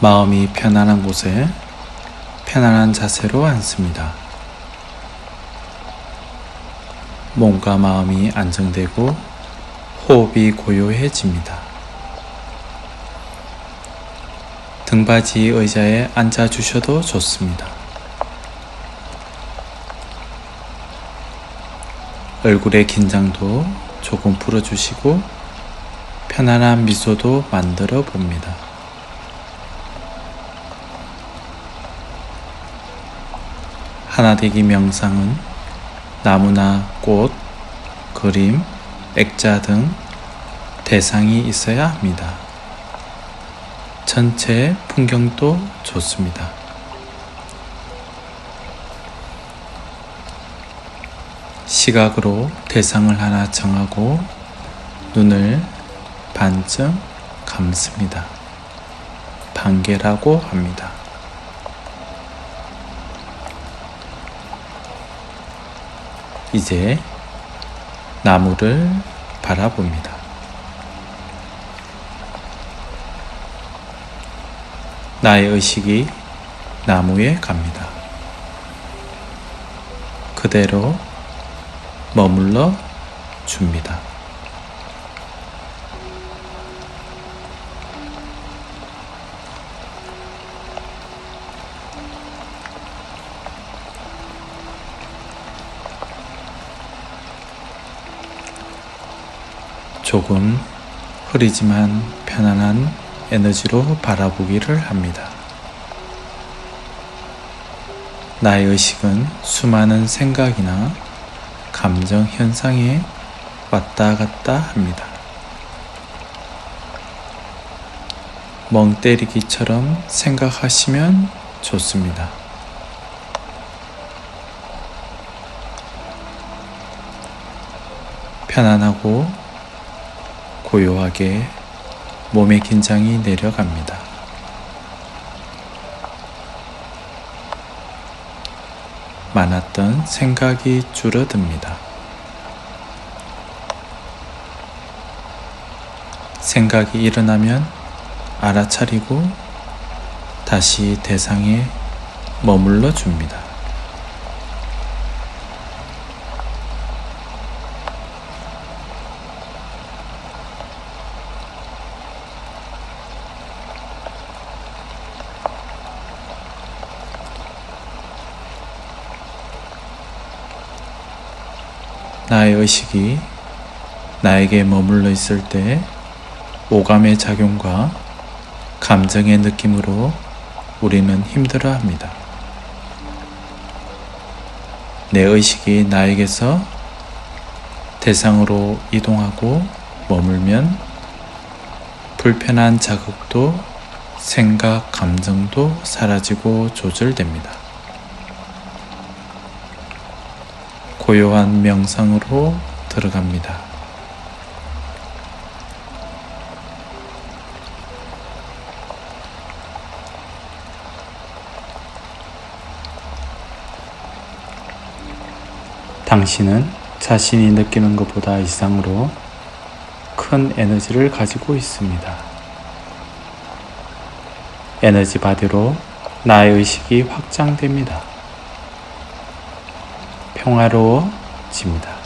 마음이 편안한 곳에 편안한 자세로 앉습니다. 몸과 마음이 안정되고 호흡이 고요해집니다. 등받이 의자에 앉아 주셔도 좋습니다. 얼굴의 긴장도 조금 풀어주시고 편안한 미소도 만들어 봅니다. 하나되기 명상은 나무나 꽃, 그림, 액자 등 대상이 있어야 합니다. 전체 풍경도 좋습니다. 시각으로 대상을 하나 정하고 눈을 반쯤 감습니다. 반개라고 합니다. 이제 나무를 바라봅니다. 나의 의식이 나무에 갑니다. 그대로 머물러 줍니다. 조금 흐리지만 편안한 에너지로 바라보기를 합니다. 나의 의식은 수많은 생각이나 감정 현상에 왔다 갔다 합니다. 멍 때리기처럼 생각하시면 좋습니다. 편안하고 고요하게 몸의 긴장이 내려갑니다. 많았던 생각이 줄어듭니다. 생각이 일어나면 알아차리고 다시 대상에 머물러 줍니다. 나의 의식이 나에게 머물러 있을 때 오감의 작용과 감정의 느낌으로 우리는 힘들어 합니다. 내 의식이 나에게서 대상으로 이동하고 머물면 불편한 자극도 생각, 감정도 사라지고 조절됩니다. 고요한 명상으로 들어갑니다. 당신은 자신이 느끼는 것보다 이상으로 큰 에너지를 가지고 있습니다. 에너지 바디로 나의 의식이 확장됩니다. 평화로워집니다.